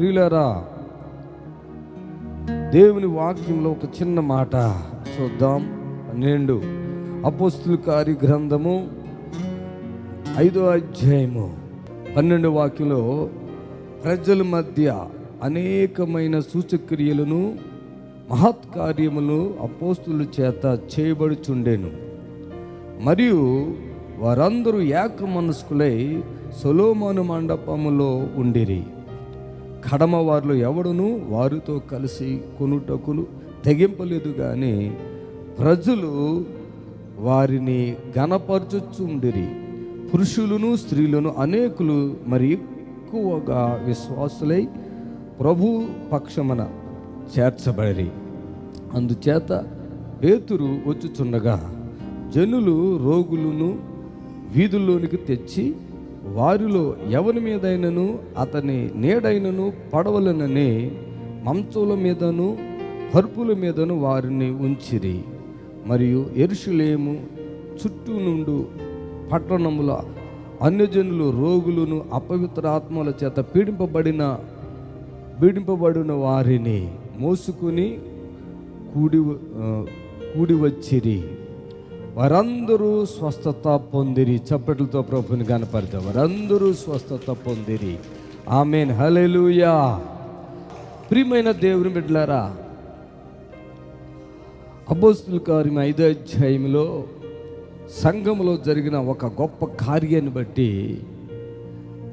ప్రియులరా దేవుని వాక్యంలో ఒక చిన్న మాట చూద్దాం. పన్నెండు. అపోస్తుల కారి గ్రంథము ఐదో అధ్యాయము. పన్నెండు వాక్యంలో ప్రజల మధ్య అనేకమైన సూచక్రియలను మహత్కార్యములు అపోస్తుల చేత చేయబడుచుండెను. మరియు వారందరూ ఏక మనస్కులై సొలోమాను మండపములో ఉండిరి. కడమ వారిలో ఎవడును వారితో కలిసి కొనుటకును తెగింపలేదు కానీ ప్రజలు వారిని గణపరచుచుండిరి పురుషులను స్త్రీలను అనేకులు మరి ఎక్కువగా విశ్వాసులై ప్రభు పక్షమున చేర్చబడిరి. అందుచేత పేతురు వచ్చుచుండగా జనులు రోగులను వీధుల్లోనికి తెచ్చి వారిలో ఎవరి మీదైనను అతని నేడైనను పడవలనని మంచుల మీదను పరుపుల మీదను వారిని ఉంచిరి. మరియు ఎరుషులేము చుట్టూ నుండు పట్టణముల అన్యజనులు రోగులను అపవిత్ర ఆత్మల చేత పీడింపబడిన పీడింపబడిన వారిని మోసుకుని కూడి కూడి వచ్చిరి. వారందరూ స్వస్థత పొందిరి. చప్పట్లతో ప్రభుని కనపడతారు వారందరూ స్వస్థత పొందిరి. ఆమెన్. హలెలుయా ప్రియమైన దేవుని బిడ్డలారా అబోస్తుల కార్యం ఐదో అధ్యాయంలో సంఘంలో జరిగిన ఒక గొప్ప కార్యాన్ని బట్టి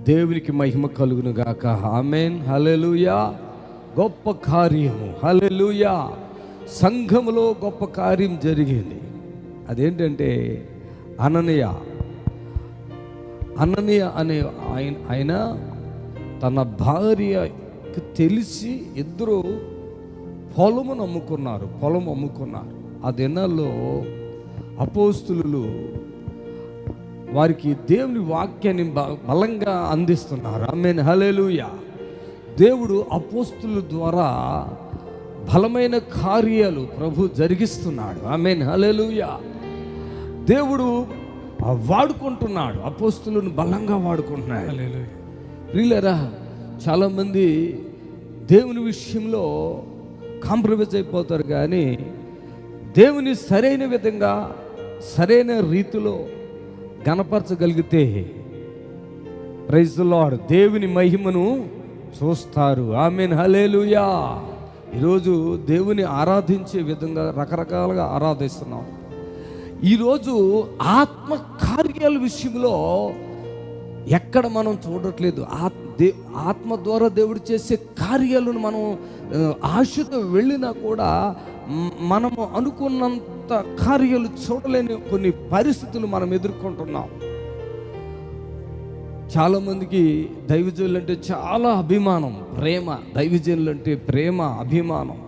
దేవునికి మహిమ కలుగును గాక. ఆమెన్. హలెలుయా గొప్ప కార్యము. హలెలుయా సంఘములో గొప్ప కార్యం జరిగింది. అదేంటంటే అననీయ. అననీయ అనే ఆయన ఆయన తన భార్యకు తెలిసి ఇద్దరు పొలమును అమ్ముకున్నారు పొలం అమ్ముకున్నారు. ఆ దినాల్లో అపోస్తులు వారికి దేవుని వాక్యాన్ని బ- బలంగా అందిస్తున్నారు. ఆమెన్. హలేలుయ దేవుడు అపోస్తుల ద్వారా బలమైన కార్యాలు ప్రభు జరిగిస్తున్నాడు. ఆమెన్. హలేలుయా దేవుడు వాడుకుంటున్నాడు. అపోస్తులను బలంగా వాడుకుంటున్నాడు. ప్రియులరా చాలామంది దేవుని విషయంలో కాంప్రమైజ్ అయిపోతారు కానీ దేవుని సరైన విధంగా సరైన రీతిలో గణపరచగలిగితే ప్రైజ్ లార్డ్. దేవుని మహిమను చూస్తారు. ఆమెన్. హలేలుయా ఈరోజు దేవుని ఆరాధించే విధంగా రకరకాలుగా ఆరాధిస్తున్నాం. ఈరోజు ఆత్మ కార్యాల విషయంలో ఎక్కడ మనం చూడట్లేదు. ఆత్ దే ఆత్మ ద్వారా దేవుడు చేసే కార్యాలను మనం ఆశతో వెళ్ళినా కూడా మనము అనుకున్నంత కార్యాలు చూడలేని కొన్ని పరిస్థితులు మనం ఎదుర్కొంటున్నాం. చాలామందికి దైవజనులు అంటే చాలా అభిమానం ప్రేమ దైవజనులు అంటే ప్రేమ అభిమానం.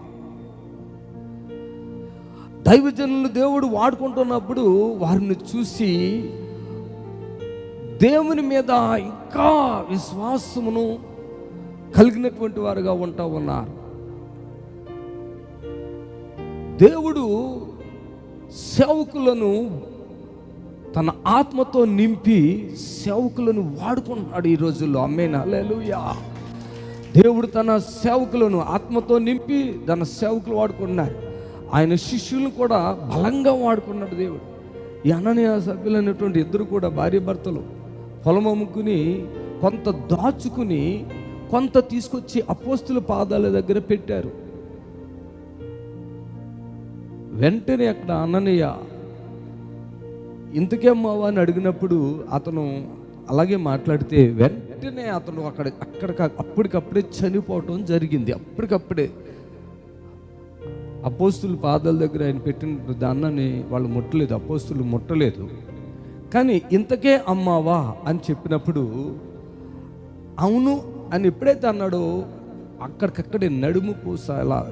దైవజనులు దేవుడు వాడుకుంటున్నప్పుడు వారిని చూసి దేవుని మీద ఇంకా విశ్వాసమును కలిగినటువంటి వారుగా ఉంటా ఉన్నారు. దేవుడు సేవకులను తన ఆత్మతో నింపి సేవకులను వాడుకుంటున్నాడు ఈ రోజుల్లో. అమ్మేనా లేలుయా దేవుడు తన సేవకులను ఆత్మతో నింపి తన సేవకులు వాడుకుంటున్నాడు ఆయన శిష్యులను కూడా బలంగా వాడుకున్నాడు దేవుడు. ఈ అననీయ సభ్యులైనటువంటి ఇద్దరు కూడా భార్య భర్తలు పొలం అమ్ముకుని కొంత దాచుకుని కొంత తీసుకొచ్చి అపోస్తుల పాదాల దగ్గర పెట్టారు. వెంటనే అక్కడ అననీయ ఇంతకేమ్మావా అని అడిగినప్పుడు అతను అలాగే మాట్లాడితే వెంటనే అతను అక్కడ అక్కడ అప్పటికప్పుడే చనిపోవటం జరిగింది. అప్పటికప్పుడే అపోస్తుల పాదాల దగ్గర ఆయన పెట్టిన దాన్నని వాళ్ళు ముట్టలేదు అపోస్తులు ముట్టలేదు. కానీ ఇంతకే అమ్మావా అని చెప్పినప్పుడు అవును అని ఎప్పుడైతే అన్నాడో అక్కడికక్కడే నడుము పూస అలా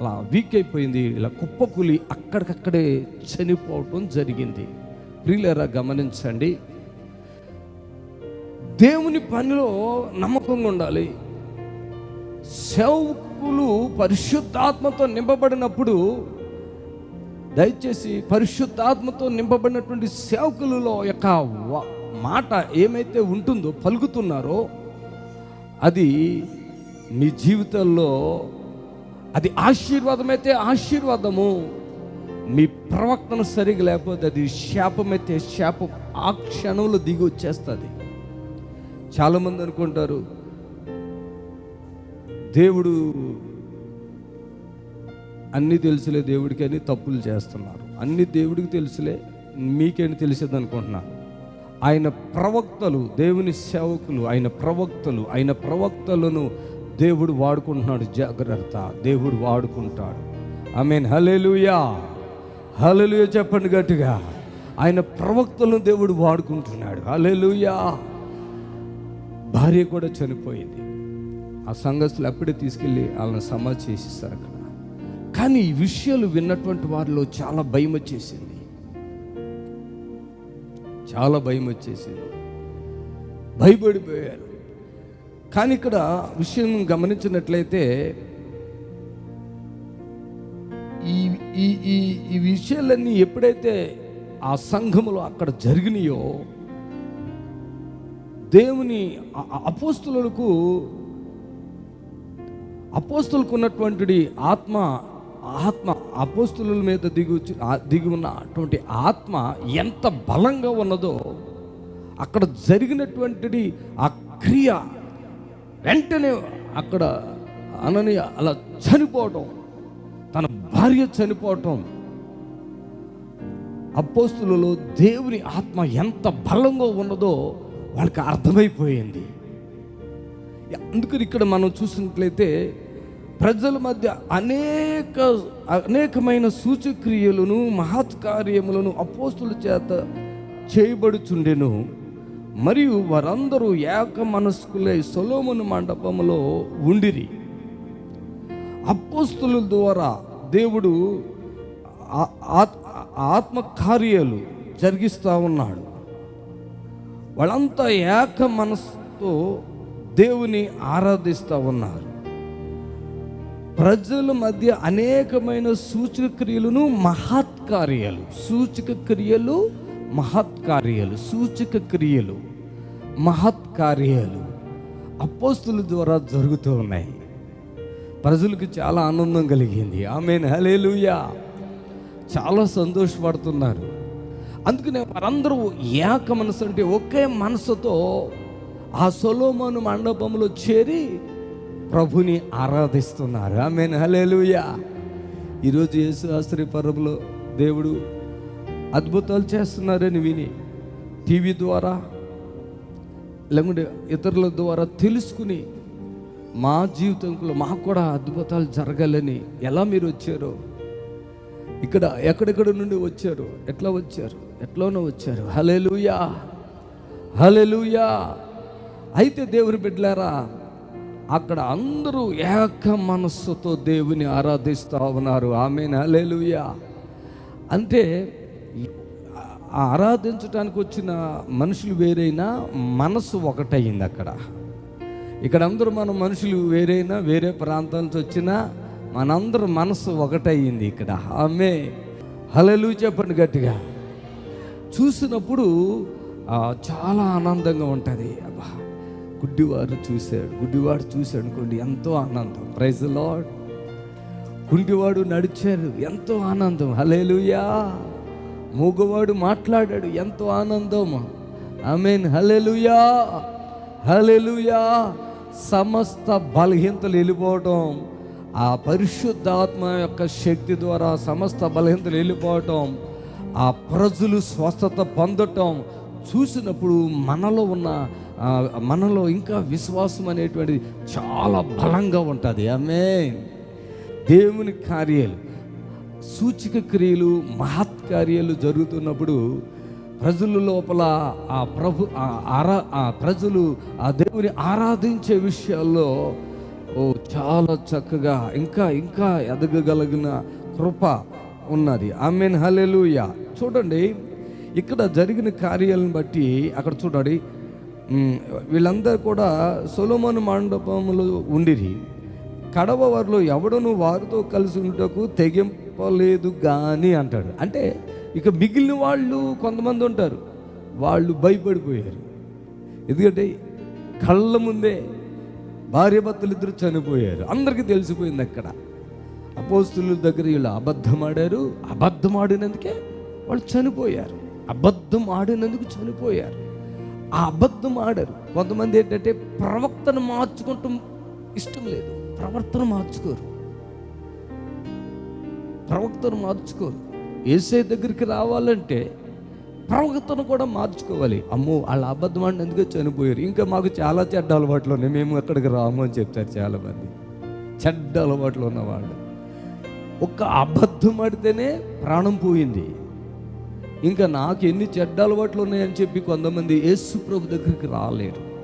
అలా వీక్ అయిపోయింది ఇలా కుప్పకూలి అక్కడికక్కడే చనిపోవటం జరిగింది. ప్రియులరా గమనించండి. దేవుని పనిలో నమ్మకంగా ఉండాలి. సేవకులు పరిశుద్ధాత్మతో నింపబడినప్పుడు దయచేసి పరిశుద్ధాత్మతో నింపబడినటువంటి సేవకులలో యొక్క మాట ఏమైతే ఉంటుందో పలుకుతున్నారో అది మీ జీవితంలో అది ఆశీర్వాదమైతే ఆశీర్వాదము మీ ప్రవక్తన సరిగా లేకపోతే అది శాపమైతే శాపం ఆ క్షణంలో దిగి వచ్చేస్తుంది. చాలామంది అనుకుంటారు దేవుడు అన్నీ తెలుసులే దేవుడికి అని తప్పులు చేస్తున్నారు. అన్ని దేవుడికి తెలుసులే మీకేని తెలిసేది అనుకుంటున్నారు ఆయన ప్రవక్తలు దేవుని సేవకులు ఆయన ప్రవక్తలు ఆయన ప్రవక్తలను దేవుడు వాడుకుంటున్నాడు జాగ్రత్త దేవుడు వాడుకుంటాడు. ఐ మీన్ హలేలుయా హలేలుయా చెప్పండి గట్టిగా. ఆయన ప్రవక్తలను దేవుడు వాడుకుంటున్నాడు. హలేలుయా భార్య కూడా చనిపోయింది. ఆ సంఘస్థులు అప్పుడే తీసుకెళ్ళి వాళ్ళని సమాధి చేసిస్తారు అక్కడ. కానీ ఈ విషయాలు విన్నటువంటి వారిలో చాలా భయం వచ్చేసింది. చాలా భయం వచ్చేసింది. భయపడిపోయారు. కానీ ఇక్కడ విషయం గమనించినట్లయితే ఈ ఈ ఈ ఈ విషయాలన్నీ ఎప్పుడైతే ఆ సంఘములో అక్కడ జరిగినాయో దేవుని అపోస్తులకు అపోస్తులకు ఉన్నటువంటి ఆత్మ ఆత్మ అపోస్తుల మీద దిగి వచ్చి ఆ- దిగి ఉన్నటువంటి ఆత్మ ఎంత బలంగా ఉన్నదో అక్కడ జరిగినటువంటిది ఆ క్రియ వెంటనే అక్కడ అనని అలా చనిపోవటం తన భార్య చనిపోవటం. అపోస్తులలో దేవుని ఆత్మ ఎంత బలంగా ఉన్నదో వాళ్ళకి అర్థమైపోయింది. అందుకని ఇక్కడ మనం చూసినట్లయితే ప్రజల మధ్య అనేక అనేకమైన సూచక్రియలను మహత్కార్యములను అపోస్తుల చేత చేయబడుచుండెను. మరియు వారందరూ ఏక మనస్కులై సొలోమును మండపములో ఉండిరి. అపోస్తుల ద్వారా దేవుడు ఆత్మకార్యాలు జరిగిస్తూ ఉన్నాడు. వాళ్ళంతా ఏక మనసుతో దేవుని ఆరాధిస్తూ ఉన్నారు. ప్రజల మధ్య అనేకమైన సూచక క్రియలను మహత్కార్యాలు. సూచక క్రియలు మహత్కార్యాలు. సూచక క్రియలు మహత్కార్యాలు అపోస్తుల ద్వారా జరుగుతూ ఉన్నాయి. ప్రజలకు చాలా ఆనందం కలిగింది. ఆమె హలేలుయా చాలా సంతోషపడుతున్నారు. అందుకనే వారందరూ ఏక మనసు అంటే ఒకే మనసుతో ఆ సొలోమోను మండపంలో చేరి ప్రభుని ఆరాధిస్తున్నారు. ఆమె హలేలుయా ఈరోజు యేసు ఆశ్రీ పర్వంలో దేవుడు అద్భుతాలు చేస్తున్నారని విని టీవీ ద్వారా లేకుంటే ఇతరుల ద్వారా తెలుసుకుని మా జీవితంలో మాకు కూడా అద్భుతాలు జరగాలని ఎలా మీరు వచ్చారో ఇక్కడ ఎక్కడెక్కడ నుండి వచ్చారు ఎట్లా వచ్చారు ఎట్లోనో వచ్చారు. హలెలుయా హలెలుయా అయితే దేవుని బిడ్డలారా అక్కడ అందరూ ఏక మనస్సుతో దేవుని ఆరాధిస్తూ ఉన్నారు. ఆమె నలేలుయా అంటే ఆరాధించడానికి వచ్చిన మనుషులు వేరైనా మనసు ఒకటయింది అక్కడ. ఇక్కడ అందరూ మన మనుషులు వేరైనా వేరే ప్రాంతం నుంచి వచ్చినా మనందరూ మనసు ఒకటయ్యింది ఇక్కడ. ఆమె హలలు చెప్పండి గట్టిగా. చూసినప్పుడు చాలా ఆనందంగా ఉంటుంది. అబ్బా. గుడ్డివారు చూశాడు. గుడ్డివాడు చూశాడు అనుకోండి ఎంతో ఆనందం. ప్రైజ్ లాడ్ కుంటివాడు నడిచాడు ఎంతో ఆనందం. హలేలుయా మూగవాడు మాట్లాడాడు ఎంతో ఆనందం. మీన్ హలెలుయా హలెలుయా సమస్త బలహీనతలు వెళ్ళిపోవటం ఆ పరిశుద్ధాత్మ యొక్క శక్తి ద్వారా సమస్త బలహీనతలు వెళ్ళిపోవటం ఆ ప్రజలు స్వస్థత పొందటం చూసినప్పుడు మనలో ఉన్న మనలో ఇంకా విశ్వాసం అనేటువంటిది చాలా బలంగా ఉంటుంది. ఆమె దేవుని కార్యాలు సూచిక క్రియలు మహత్కార్యాలు జరుగుతున్నప్పుడు ప్రజల లోపల ఆ ప్రభు ఆ ఆరా ఆ ప్రజలు ఆ దేవుని ఆరాధించే విషయాల్లో ఓ చాలా చక్కగా ఇంకా ఇంకా ఎదగగలిగిన కృప ఉన్నది. ఆమెన్ హలెలుయా చూడండి ఇక్కడ జరిగిన కార్యాలను బట్టి అక్కడ చూడండి వీళ్ళందరూ కూడా సొలొమోను మండపంలో ఉండిరి. కడవ వారిలో ఎవడను వారితో కలిసి ఉంటకు తెగింపలేదు కానీ అంటాడు. అంటే ఇక మిగిలిన వాళ్ళు కొంతమంది ఉంటారు. వాళ్ళు భయపడిపోయారు. ఎందుకంటే కళ్ళ ముందే భార్యభర్తలు ఇద్దరు చనిపోయారు. అందరికీ తెలిసిపోయింది అక్కడ. అపోస్తుల దగ్గర వీళ్ళు అబద్ధం ఆడారు అబద్ధం ఆడినందుకే వాళ్ళు చనిపోయారు. అబద్ధం ఆడినందుకు చనిపోయారు. ఆ అబద్ధం ఆడరు. కొంతమంది ఏంటంటే ప్రవక్తను మార్చుకుంటూ ఇష్టం లేదు. ప్రవర్తన మార్చుకోరు. ప్రవక్తను మార్చుకోరు. ఏసై దగ్గరికి రావాలంటే ప్రవక్తను కూడా మార్చుకోవాలి. అమ్మో వాళ్ళ అబద్ధం ఆడినందుకే చనిపోయారు. ఇంకా మాకు చాలా చెడ్డ అలవాట్లు ఉన్నాయి. మేము ఎక్కడికి రాము అని చెప్తారు చాలామంది. చెడ్డ అలవాట్లు ఉన్నవాళ్ళు. ఒక్క అబద్ధం ఆడితేనే ప్రాణం పోయింది. ఇంకా నాకు ఎన్ని చెడ్డ అలవాట్లు ఉన్నాయని చెప్పి కొంతమంది యేసు ప్రభు దగ్గరికి రాలేరు.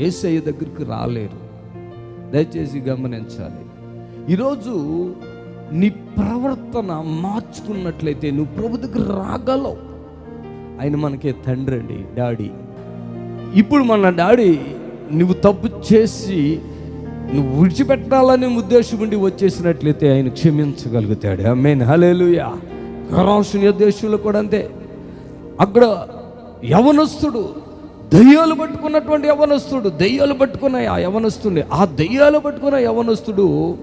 ఏసయ్య దగ్గరికి రాలేరు. దయచేసి గమనించాలి. ఈరోజు నీ ప్రవర్తన మార్చుకున్నట్లయితే నువ్వు ప్రభు దగ్గర రాగలవు. ఆయన మనకే తండ్రి అండి డాడీ. ఇప్పుడు మన డాడీ నువ్వు తప్పు చేసి నువ్వు విడిచిపెట్టాలనే ఉద్దేశం ఉండి వచ్చేసినట్లయితే ఆయన క్షమించగలుగుతాడు. అమ్మేన్ హలేలుయా గరాశుని దేశంలో కూడా అంతే. అక్కడ యవనస్తుడు దయ్యాలు పట్టుకున్నటువంటి యవనస్తుడు దయ్యాలు పట్టుకున్న ఆ యవనస్తుడిని ఆ దయ్యాలు పట్టుకున్న యవనస్తుడు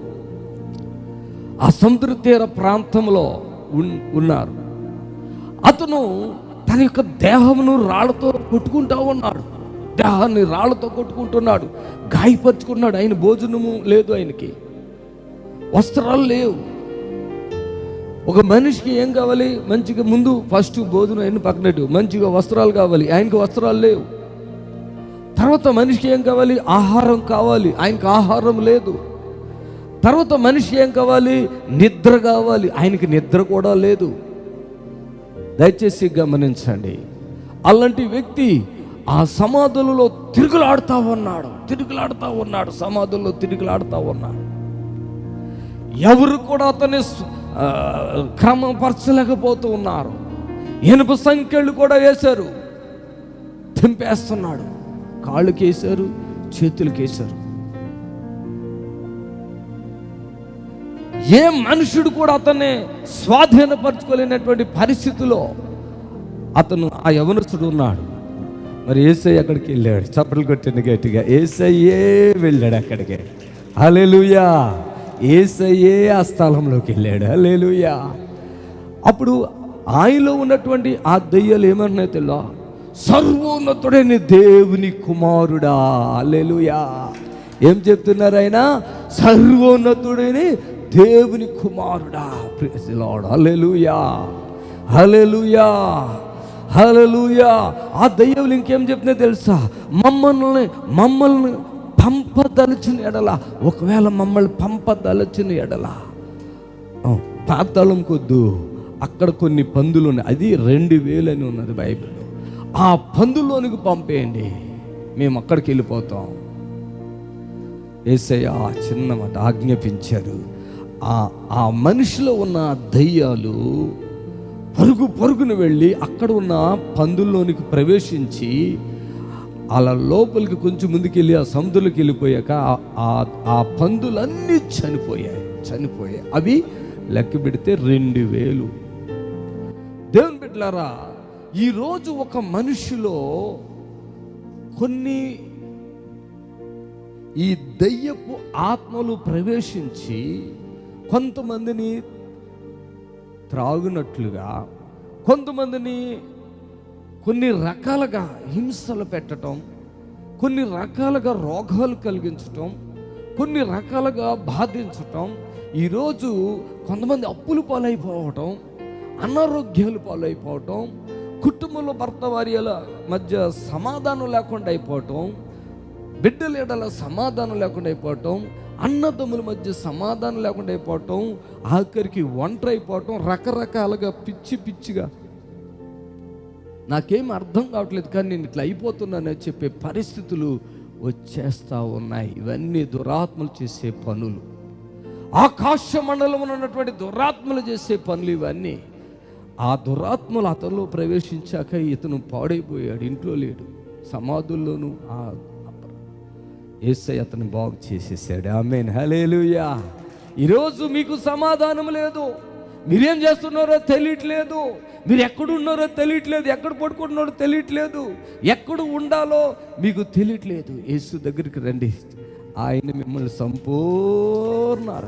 ఆ సముద్ర తీర ప్రాంతంలో ఉన్- ఉన్నారు. అతను తన యొక్క దేహమును రాళ్ళతో కొట్టుకుంటా ఉన్నాడు. దేహాన్ని రాళ్ళతో కొట్టుకుంటున్నాడు. గాయపరుచుకున్నాడు. ఆయన భోజనము లేదు ఆయనకి. వస్త్రాలు లేవు. ఒక మనిషికి ఏం కావాలి? మంచిగా ముందు ఫస్ట్ భోజనం ఎన్ని పక్కనట్టు మంచిగా వస్త్రాలు కావాలి. ఆయనకి వస్త్రాలు లేవు. తర్వాత మనిషికి ఏం కావాలి? ఆహారం కావాలి. ఆయనకి ఆహారం లేదు. తర్వాత మనిషి ఏం కావాలి? నిద్ర కావాలి. ఆయనకి నిద్ర కూడా లేదు. దయచేసి గమనించండి. అలాంటి వ్యక్తి ఆ సమాధులలో తిరుగులాడుతూ ఉన్నాడు. తిరుగులాడుతూ ఉన్నాడు. సమాధుల్లో తిరుగులాడుతూ ఉన్నాడు. ఎవరు కూడా అతని క్రమపరచలేకపోతూ ఉన్నారు ఇనుప సంఖ్యలు కూడా వేశారు. తెంపేస్తున్నాడు కాళ్ళకి వేశారు చేతులకి వేశారు ఏ మనుషుడు కూడా అతన్ని స్వాధీనపరచుకోలేనటువంటి పరిస్థితిలో అతను ఆ యవనస్తుడు ఉన్నాడు. మరి ఏసై అక్కడికి వెళ్ళాడు? చప్పట్లు కొట్టింది గట్టిగా. ఏసయ్యే వెళ్ళాడు అక్కడికి. అలెలుయా ఏసయ్యే ఆ స్థలంలోకి వెళ్ళాడు. లేలుయా అప్పుడు ఆయనలో ఉన్నటువంటి ఆ దయ్యాలు ఏమన్నాయి తెల్లో సర్వోన్నతుడైన దేవుని కుమారుడా. లేలుయా ఏం చెప్తున్నారు ఆయన? సర్వోన్నతుడైన దేవుని కుమారుడా. Praise hallelujah hallelujah. హల్లెలూయా. ఆ దయ్యవులు ఇంకేం చెప్తున్నా తెలుసా? మమ్మల్ని మమ్మల్ని పంపదలిచిన ఎడల ఒకవేళ మమ్మల్ని పంపదలిచిన ఎడల. పాతాళం కొద్దు అక్కడ కొన్ని పందులు ఉన్నాయి. అది రెండు వేలు అని ఉన్నది బైబిల్. ఆ పందులోనికి పంపేయండి. మేము అక్కడికి వెళ్ళిపోతాం. ఏసయ్య ఆ చిన్న మాట ఆజ్ఞాపించారు. ఆ ఆ మనిషిలో ఉన్న దయ్యాలు పరుగు పరుగును వెళ్ళి అక్కడ ఉన్న పందుల్లోనికి ప్రవేశించి అలా లోపలికి కొంచెం ముందుకెళ్ళి ఆ సముద్రంలోకి వెళ్ళిపోయాక ఆ- ఆ- పందులన్నీ చనిపోయాయి చనిపోయాయి. అవి లెక్క పెడితే రెండు వేలు. దేవుని బిడ్డలారా ఈరోజు ఒక మనిషిలో కొన్ని ఈ దయ్యపు ఆత్మలు ప్రవేశించి కొంతమందిని త్రాగునట్లుగా కొంతమందిని కొన్ని రకాలుగా హింసలు పెట్టడం కొన్ని రకాలుగా రోగాలు కలిగించటం కొన్ని రకాలుగా బాధించటం ఈరోజు కొంతమంది అప్పులు పాలైపోవటం అనారోగ్యాలు పాలైపోవటం కుటుంబంలో భర్త భార్యల మధ్య సమాధానం లేకుండా అయిపోవటం బిడ్డల ఎడల సమాధానం లేకుండా అయిపోవటం అన్నదమ్ముల మధ్య సమాధానం లేకుండా అయిపోవటం ఆఖరికి ఒంటరి అయిపోవటం రకరకాలుగా పిచ్చి పిచ్చిగా నాకేం అర్థం కావట్లేదు కానీ నేను ఇట్లా అయిపోతున్నానని చెప్పే పరిస్థితులు వచ్చేస్తా ఉన్నాయి. ఇవన్నీ దురాత్మలు చేసే పనులు. ఆకాశ మండలంలో ఉన్నటువంటి దురాత్మలు చేసే పనులు ఇవన్నీ. ఆ దురాత్మలు అతనిలో ప్రవేశించాక ఇతను పాడైపోయాడు ఇంట్లో లేడు సమాధుల్లోనూ ఆ ఏసై అతను బాగు చేసేసాడు. ఆమెన్. హలేలుయా ఈరోజు మీకు సమాధానం లేదు. మీరేం చేస్తున్నారో తెలియట్లేదు. మీరు ఎక్కడున్నారో తెలియట్లేదు. ఎక్కడ పడుకుంటున్నారో తెలియట్లేదు. ఎక్కడ ఉండాలో మీకు తెలియట్లేదు. యేసు దగ్గరికి రండి. ఆయన మిమ్మల్ని సంపూర్ణ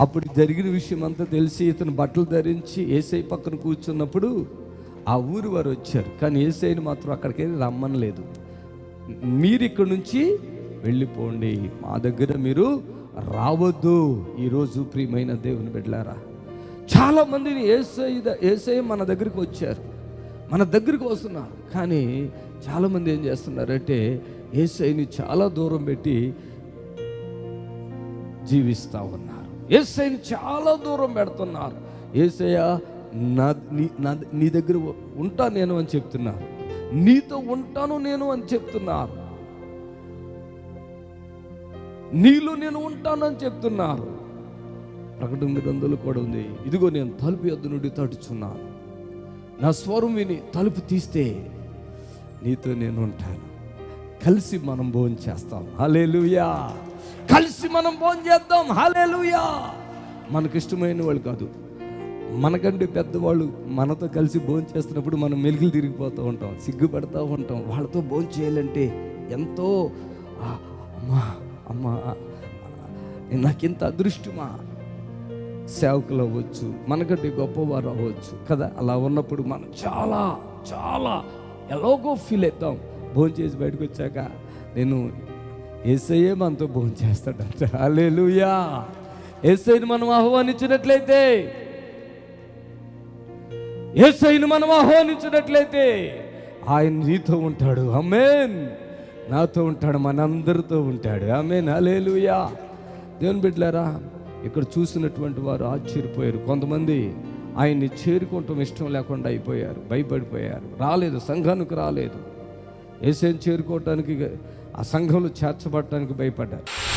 అప్పుడు జరిగిన విషయం అంతా తెలిసి ఇతను బట్టలు ధరించి ఏసై పక్కన కూర్చున్నప్పుడు ఆ ఊరు వారు వచ్చారు. కానీ ఏసైని మాత్రం అక్కడికి రమ్మనలేదు. మీరు ఇక్కడి నుంచి వెళ్ళిపోండి. మా దగ్గర మీరు రావద్దు. ఈరోజు ప్రియమైన దేవుని బిడ్డలారా చాలామందిని ఏసై ఏసై మన దగ్గరికి వచ్చారు. మన దగ్గరికి వస్తున్నారు. కానీ చాలామంది ఏం చేస్తున్నారంటే ఏసైని చాలా దూరం పెట్టి జీవిస్తూ ఉన్నారు. ఏసైని చాలా దూరం పెడుతున్నారు. ఏసయ్య నా నీ నా నీ దగ్గర ఉంటా నేను అని చెప్తున్నారు. నీతో ఉంటాను నేను అని చెప్తున్నారు. నీలో నేను ఉంటాను అని చెప్తున్నారు. ప్రకటన గ్రంథంలో కూడా ఉంది. ఇదిగో నేను తలుపు ఎద్దు నుండి తడుచున్నాను. నా స్వరం విని తలుపు తీస్తే నీతో నేను ఉంటాను. కలిసి మనం భోజనం చేస్తాం. హలేలుయా కలిసి మనం భోజనం చేద్దాం. హలేలుయా మనకి ఇష్టమైన వాళ్ళు కాదు. మనకంటే పెద్దవాళ్ళు మనతో కలిసి భోజనం చేస్తున్నప్పుడు మనం మెలుగులు తిరిగిపోతూ ఉంటాం. సిగ్గుపడుతూ ఉంటాం. వాళ్ళతో భోజనం చేయాలంటే ఎంతో అమ్మా అమ్మా నాకింత అదృష్టమా? సేవకులు అవ్వచ్చు మనకంటే గొప్పవారు అవ్వచ్చు కదా? అలా ఉన్నప్పుడు మనం చాలా చాలా ఎలాగో ఫీల్ అవుతాం భోజనం చేసి బయటకు వచ్చాక నేను ఏసయ్యే మనతో భోజనం చేస్తాడంట. అలేలుయా ఏసైని మనం ఆహ్వానించినట్లయితే ఏసైని మనం ఆహ్వానించినట్లయితే ఆయన నీతో ఉంటాడు. అమేన్ నాతో ఉంటాడు మనందరితో ఉంటాడు. ఆమెన్! అలేలుయా దేవుని బిడ్డలారా ఇక్కడ చూసినటువంటి వారు ఆశ్చర్యపోయారు. కొంతమంది ఆయన్ని చేరుకోవటం ఇష్టం లేకుండా అయిపోయారు భయపడిపోయారు. రాలేదు సంఘానికి రాలేదు. ఏసేని చేరుకోవటానికి ఆ సంఘంలో చేర్చబడటానికి భయపడ్డారు.